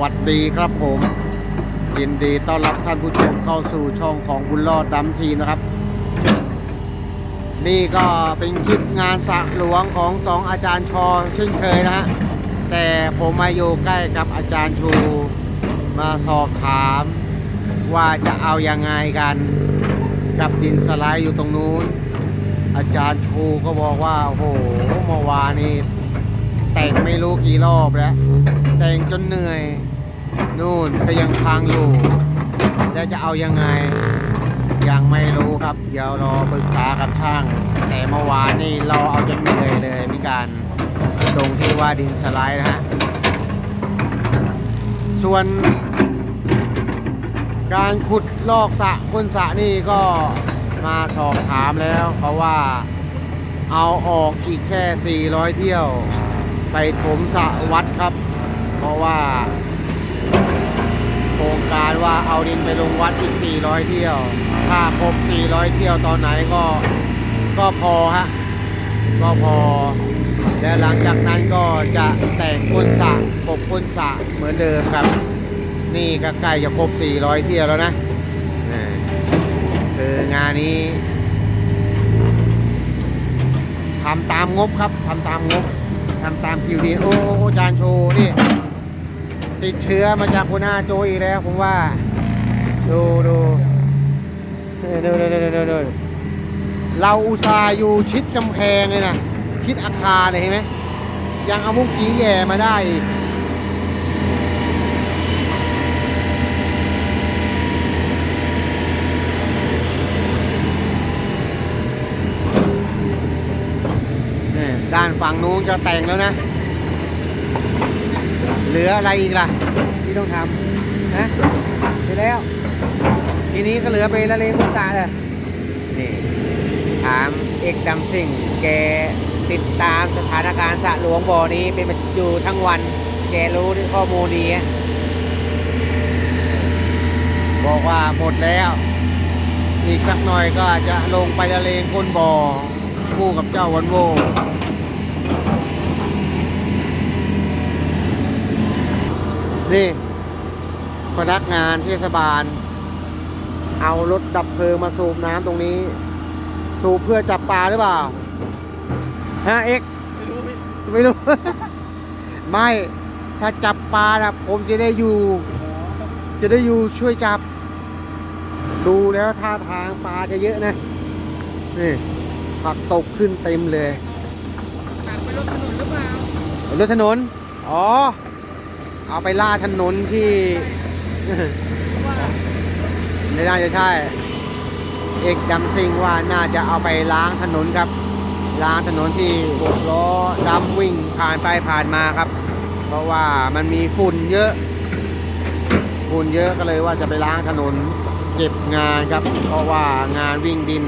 วัสดีครับผม ยินดีต้อนรับท่านผู้ชมเข้าสู่ช่องของบุญรอดดำทีนะครับ นี่ก็เป็นคลิปงานสระหลวงของสองอาจารย์ชอเช่นเคยนะฮะแต่ผมมาอยู่ใกล้กับอาจารย์ชูมาสอบถาม ว่าจะเอายังไงกันกับดินสไลด์อยู่ตรงนู้น อาจารย์ชูก็บอกว่าโอ้โหเมื่อวานนี้แต่งไม่รู้กี่รอบแล้ว แต่งจนเหนื่อย นู่นก็ยังพังอยู่แล้วจะเอายังไงยังไม่รู้ครับ เดี๋ยวรอปรึกษากับช่าง แต่เมื่อวานนี่เราเอาจนเหนื่อยเลยมีการตรงที่ว่าดินสไลด์นะฮะส่วน การขุดลอกสะก้นสะนี่ก็มาสอบถามแล้วเขาะว่าเอาออกอีกแค่ 400 เที่ยว ไปถมสะวัดครับ เพราะว่า โครงการว่าเอาดินไปลงวัดอีก 400 เที่ยว ถ้าครบ 400 เที่ยวตอนไหนก็ก็พอฮะ ก็พอ และหลังจากนั้นก็จะแต่งก้นสระกบก้นสระเหมือนเดิมครับ นี่ก็ใกล้จะครบ 400 เที่ยวแล้วนะคืองานนี้ทำตามงบครับทำตามงบทำตามคิวดีโอ้อาจารย์โชว์นี่ ติดเชื้อมาจากคุณอาโจอีกแล้ว ผมว่า ดูดูดูดูดูดูดูเราอุตส่าห์อยู่ชิดกำแพงเลยนะชิดอาคารเลยเห็นไหมยังเอามุกกี้แย่มาได้อีกด้านฝั่งนู้นจะแต่งแล้วนะ ลืออะไรอีกล่ะ ที่ต้องทำนะเสร็จแล้ว ทีนี้ก็เหลือไปละเลงกุศลเลยนี่ถามเอกดำสิ่ง แกติดตามสถานการณ์สระหลวงบ่อนี้เป็นอยู่ทั้งวัน แกรู้ข้อมูลดีบอกว่าหมดแล้ว อีกสักหน่อยก็อาจจะลงไปละเลงก้นบ่อคู่กับเจ้าวันโว นี่พนักงานเทศบาล เอารถดับเพลิงมาสูบน้ำตรงนี้ สูบเพื่อจับปลาหรือเปล่าฮะเอ็กไม่รู้ ไม่ ถ้าจับปลานะผมจะได้อยู่ จะได้อยู่ช่วยจับ ดูแล้วท่าทางปลาจะเยอะนะ นี่ผักตกขึ้นเต็มเลยตัดไปรถถนนหรือเปล่ารถถนน อ๋อ เอาไปล่าถนนที่ไม่น่าจะใช่ เอกดำซิงว่าน่าจะเอาไปล้างถนนครับ ล้างถนนที่หกล้อดำวิ่งผ่านไปผ่านมาครับ เพราะว่ามันมีฝุ่นเยอะฝุ่นเยอะก็เลยว่าจะไปล้างถนนเก็บงานครับ เพราะว่างานวิ่งดิน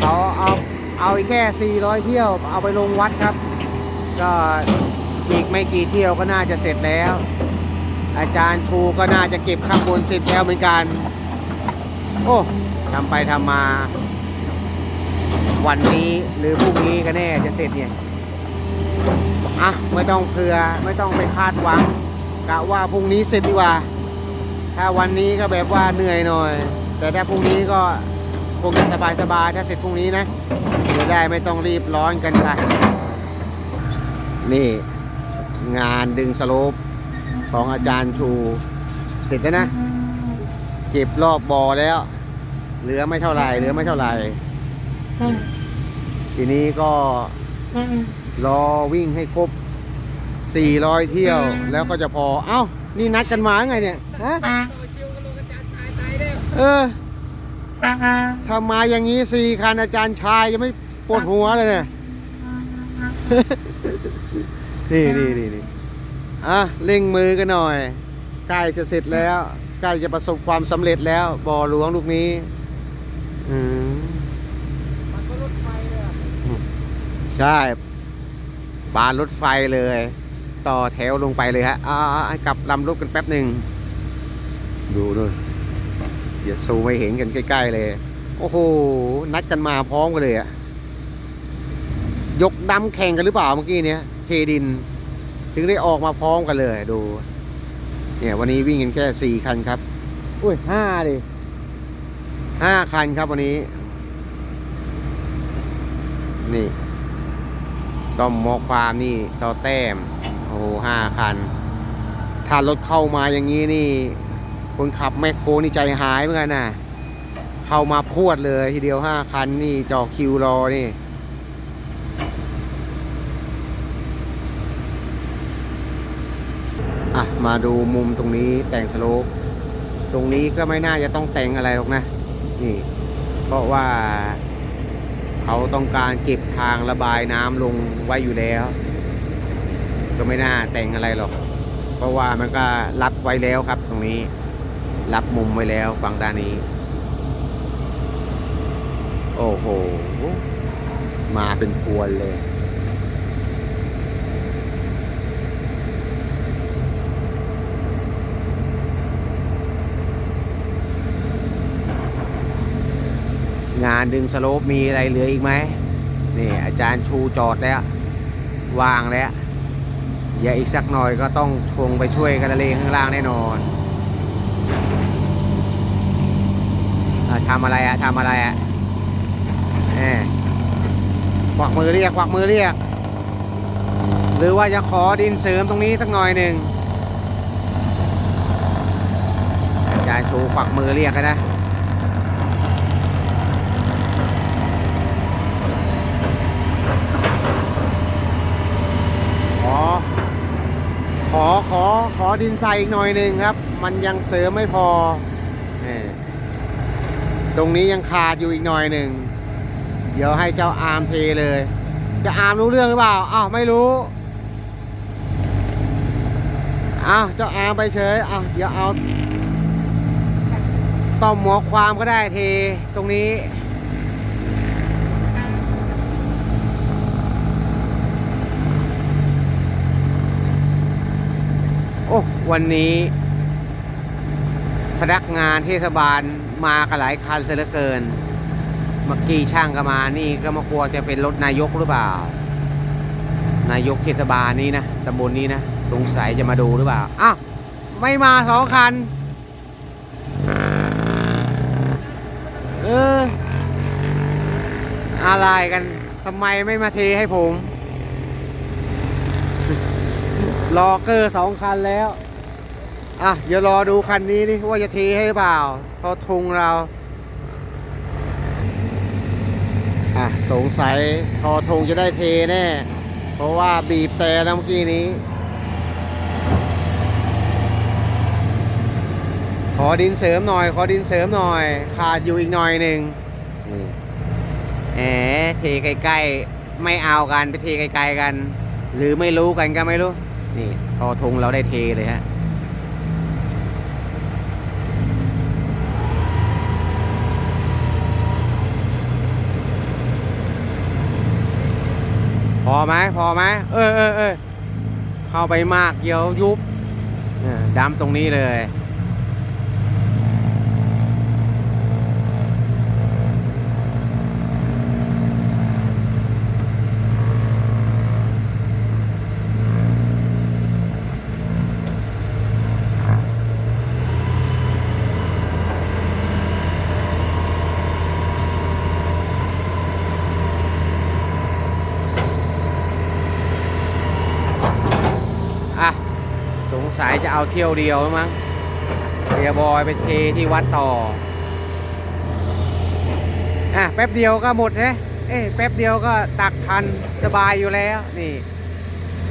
เขาเอาเอาแค่ 400 เที่ยว เอาไปลงวัดครับ ก็ อีกไม่กี่เที่ยวก็น่าจะเสร็จแล้ว อาจารย์ชูก็น่าจะเก็บข้างบนเสร็จแล้วเหมือนกัน โอ้ทำไปทำมา วันนี้หรือพรุ่งนี้ก็แน่จะเสร็จเนี่ยอะไม่ต้องเผื่อไม่ต้องไปคาดหวังกะว่าพรุ่งนี้เสร็จดีกว่า ถ้าวันนี้ก็แบบว่าเหนื่อยหน่อย แต่ถ้าพรุ่งนี้ก็คงจะสบายๆถ้าเสร็จพรุ่งนี้นะจะได้ไม่ต้องรีบร้อนกันค่ะนี่ งานดึงสโลปของอาจารย์ชู เสร็จแล้วนะ เก็บรอบบอแล้ว เหลือไม่เท่าไหร่เหลือไม่เท่าไหร่ ทีนี้ก็รอวิ่งให้ครบ 400 เที่ยวแล้วก็จะพอ เอ้า นี่นัดกันมาไงเนี่ยฮะเออถ้ามาอย่างนี้สี่คันอาจารย์ชายจะไม่ปวดหัวเลยเนี่ย นี่นี่นี่นี่อะเร่งมือกันหน่อยใกล้จะเสร็จแล้วใกล้จะประสบความสำเร็จแล้วบ่อหลวงลูกนี้อืมมันก็รถไฟเลยอะใช่บานรถไฟเลย ต่อแถวลงไปเลยฮะอ่ากลับลำรถกันแป๊บหนึ่งดูด้วยเดี๋ยวซูมให้เห็นกันใกล้ ๆ เลย โอ้โห นัดกันมาพร้อมกันเลยอะยกดำแข่งกันหรือเปล่าเมื่อกี้เนี้ย เทดิน ถึงได้ออกมาพร้อมกันเลยดู เนี่ยวันนี้วิ่งกันแค่สี่คันครับ อุ้ยห้าดิห้าคันครับวันนี้ นี่ต้อมมอความนี่ต่อแต้ม โอ้โหห้าคัน ถ้ารถเข้ามาอย่างนี้นี่ คนขับแมคโครนี่ใจหายเหมือนกันนะเข้ามาพวดเลยทีเดียวห้าคันนี่จอคิวรอนี่ อะมาดูมุมตรงนี้แต่งสโลปตรงนี้ก็ไม่น่าจะต้องแต่งอะไรหรอกนะ นี่ เพราะว่า เขาต้องการเก็บทางระบายน้ำลงไว้อยู่แล้ว ก็ไม่น่าแต่งอะไรหรอก เพราะว่ามันก็รับไว้แล้วครับ ตรงนี้ รับมุมไว้แล้วฝั่งด้านนี้ โอ้โห มาเป็นพวนเลย งานดึงสโลปมีอะไรเหลืออีกไหมนี่อาจารย์ชูจอดแล้ววางแล้วอย่าอีกสักหน่อยก็ต้องคงไปช่วยกันละเลงข้างล่างแน่นอนอทำอะไรอะทำอะไรอะแหมควักมือเรียกควักมือเรียก หรือว่าจะขอดินเสริมตรงนี้สักหน่อยหนึ่งอาจารย์ชูควักมือเรียกนะ ขอ ขอ ขอดินใส่อีกหน่อยหนึ่งครับ มันยังเสริมไม่พอนี่ตรงนี้ยังขาดอยู่อีกหน่อยหนึ่ง เดี๋ยวให้เจ้าอาร์มเทเลย จะอาร์มรู้เรื่องหรือเปล่า อ้าวไม่รู้ อ้าวเจ้าอาร์มไปเฉย อ้าวเดี๋ยวเอา ต้อมหมวกความก็ได้เทตรงนี้ โอ้ วันนี้ พนักงานเทศบาลมากันหลายคันเสียเหลือเกิน เมื่อกี้ช่างก็มานี่ก็มากลัวจะเป็นรถนายกหรือเปล่า นายกเทศบาลนี้นะตำบลนี้นะสงสัยจะมาดูหรือเปล่าอ้าวไม่มาสองคัน เอออะไรกันทำไมไม่มาเทให้ผมรอเกอร์สองคันแล้ว อะเดี๋ยวรอดูคันนี้นี่ว่าจะเทให้หรือเปล่าทอทุงเรา อะสงสัยทอทุงจะได้เทแน่ เพราะว่าบีบแต่แล้วเมื่อกี้นี้ ขอดินเสริมหน่อย ขอดินเสริมหน่อย ขาดอยู่อีกหน่อยหนึ่งแหมเทใกล้ๆไม่เอากันไปเทไกลๆกัน หรือไม่รู้กันก็ไม่รู้ นี่ทอทุงเราได้เทเลยฮะ ไหมพอไหมเออเออเออเข้าไปมากเดี๋ยวยุบดำตรงนี้เลย อะ ส งสัยจะเอาเที่ยวเดียวมั้งเสียบอยไปเทที่วัดต่อ อะ แป๊บเดียวก็หมดนะเอ้ยแป๊บเดียวก็ตักทันสบายอยู่แล้วนี่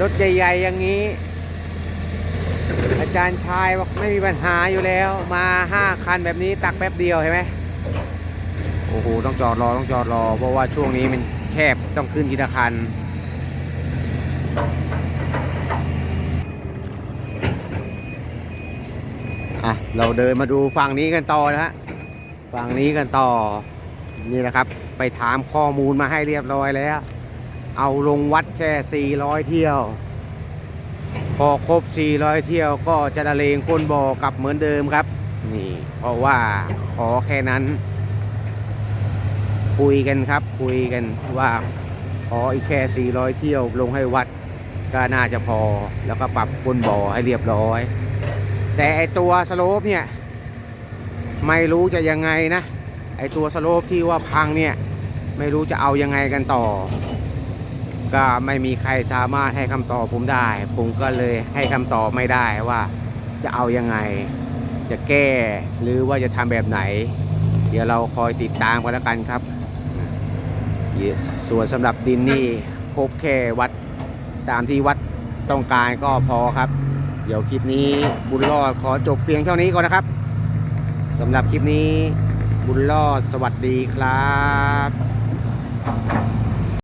รถใหญ่ๆอย่างนี้ อาจารย์ชายบอกไม่มีปัญหาอยู่แล้ว มาห้าคันแบบนี้ตักแป๊บเดียวเห็นไหมโอ้โหต้องจอดรอต้องจอดรอ เพราะว่าช่วงนี้มันแคบต้องขึ้นทีละคัน อะเราเดินมาดูฝั่งนี้กันต่อนะฮะฝั่งนี้กันต่อนี่นะครับ ไปถามข้อมูลมาให้เรียบร้อยแล้ว เอาลงวัดแค่ 400 เที่ยว พอครบ 400 เที่ยวก็จะละเลงก้นบ่อกลับเหมือนเดิมครับ นี่ เพราะว่าขอแค่นั้น คุยกันครับ คุยกันว่าขออีกแค่ 400 เที่ยวลงให้วัดก็น่าจะพอแล้วก็ปรับก้นบ่อให้เรียบร้อย แต่ไอตัวสโลปเนี่ย ไม่รู้จะยังไงนะ ไอตัวสโลปที่ว่าพังเนี่ย ไม่รู้จะเอายังไงกันต่อ ก็ไม่มีใครสามารถให้คำตอบผมได้ ผมก็เลยให้คำตอบไม่ได้ว่าจะเอายังไง จะแก้หรือว่าจะทำแบบไหน เดี๋ยวเราคอยติดตามกันแล้วกันครับ yes. ส่วนสำหรับดินนี่พบแค่วัดตามที่วัดต้องการก็พอครับ เดี๋ยวคลิปนี้บุญรอดขอจบเพียงเท่านี้ก่อนนะครับสำหรับคลิปนี้บุญรอดสวัสดีครับ